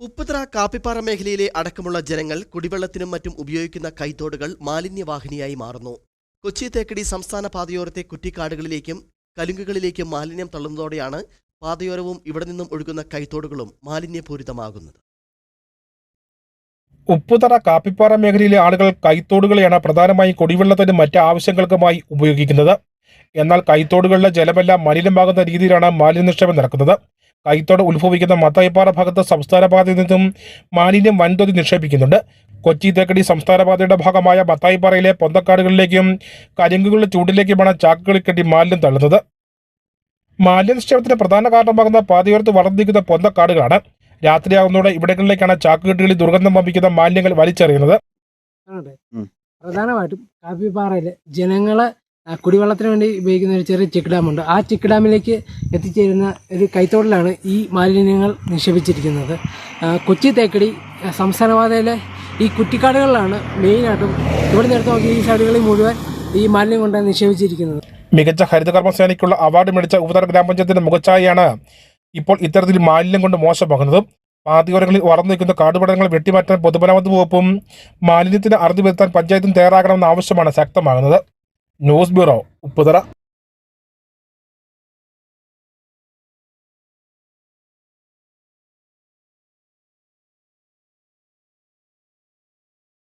ഉപ്പുതറ കാപ്പിപ്പാറ മേഖലയിലെ അടക്കമുള്ള ജനങ്ങൾ കുടിവെള്ളത്തിനും മറ്റും ഉപയോഗിക്കുന്ന കൈത്തോടുകൾ മാലിന്യവാഹിനിയായി മാറുന്നു. കൊച്ചി തേക്കടി സംസ്ഥാന പാതയോരത്തെ കുറ്റിക്കാടുകളിലേക്കും കലുങ്കുകളിലേക്കും മാലിന്യം തള്ളുന്നതോടെയാണ് പാതയോരവും ഇവിടെ നിന്നും ഒഴുകുന്ന കൈത്തോടുകളും മാലിന്യപൂരിതമാകുന്നത്. ഉപ്പുതറ കാപ്പിപ്പാറ മേഖലയിലെ ആളുകൾ കൈത്തോടുകളെയാണ് പ്രധാനമായും കുടിവെള്ളത്തിനും മറ്റ് ആവശ്യങ്ങൾക്കുമായി ഉപയോഗിക്കുന്നത്. എന്നാൽ കൈത്തോടുകളിലെ ജലമെല്ലാം മലിനമാകുന്ന രീതിയിലാണ് മാലിന്യ നിക്ഷേപം നടക്കുന്നത്. കൈത്തോട് ഉത്ഭവിക്കുന്ന മത്തായിപ്പാറ ഭാഗത്ത് സംസ്ഥാന പാതയിൽ നിന്നും മാലിന്യം വൻതോതിൽ നിക്ഷേപിക്കുന്നുണ്ട്. കൊച്ചി തേക്കടി സംസ്ഥാന പാതയുടെ ഭാഗമായ മത്തായിപ്പാറയിലെ പൊന്തക്കാടുകളിലേക്കും കരിങ്കുകളുടെ ചൂടിലേക്കുമാണ് ചാക്കുകളിൽ കെട്ടി മാലിന്യം തള്ളുന്നത്. മാലിന്യ നിക്ഷേപത്തിന് പ്രധാന കാരണമാകുന്ന പാതയോരത്ത് വളർന്നിരിക്കുന്ന പൊന്തക്കാടുകളാണ്. രാത്രിയാകുന്നതോടെ ഇവിടങ്ങളിലേക്കാണ് ചാക്കുകെട്ടുകളിൽ ദുർഗന്ധം പമ്പിക്കുന്ന മാലിന്യങ്ങൾ വലിച്ചെറിയുന്നത്. പ്രധാനമായിട്ടും കാപ്പിപ്പാറയിലെ ജനങ്ങൾ കുടിവെള്ളത്തിന് വേണ്ടി ഉപയോഗിക്കുന്ന ഒരു ചെറിയ ചെക്ക് ഡാമുണ്ട് ആ ചെക്ക് ഡാമിലേക്ക് എത്തിച്ചേരുന്ന ഒരു കൈത്തോടിലാണ് ഈ മാലിന്യങ്ങൾ നിക്ഷേപിച്ചിരിക്കുന്നത്. കൊച്ചി തേക്കടി സംസ്ഥാനപാതയിലെ ഈ കുറ്റിക്കാടുകളിലാണ് മെയിനായിട്ടും ഇവിടെ നിന്ന് നോക്കി ഈ സൈഡുകളിൽ മുഴുവൻ ഈ മാലിന്യം കൊണ്ട് നിക്ഷേപിച്ചിരിക്കുന്നത്. മികച്ച ഹരിതകർമ്മസേനയ്ക്കുള്ള അവാർഡ് മേടിച്ച ഉപതര ഗ്രാമപഞ്ചായത്തിന്റെ മുഖച്ഛായയാണ് ഇപ്പോൾ ഇത്തരത്തിൽ മാലിന്യം കൊണ്ട് മോശമാകുന്നത് പാതയോരങ്ങളിൽ വളർന്നു നിൽക്കുന്ന കാടുപടങ്ങൾ വെട്ടിമാറ്റാൻ പൊതുമരാമത്ത് വകുപ്പും മാലിന്യത്തിന് അറുതി വരുത്താൻ പഞ്ചായത്തും തയ്യാറാകണമെന്ന ആവശ്യമാണ് ശക്തമാകുന്നത്. News bureau Upputhara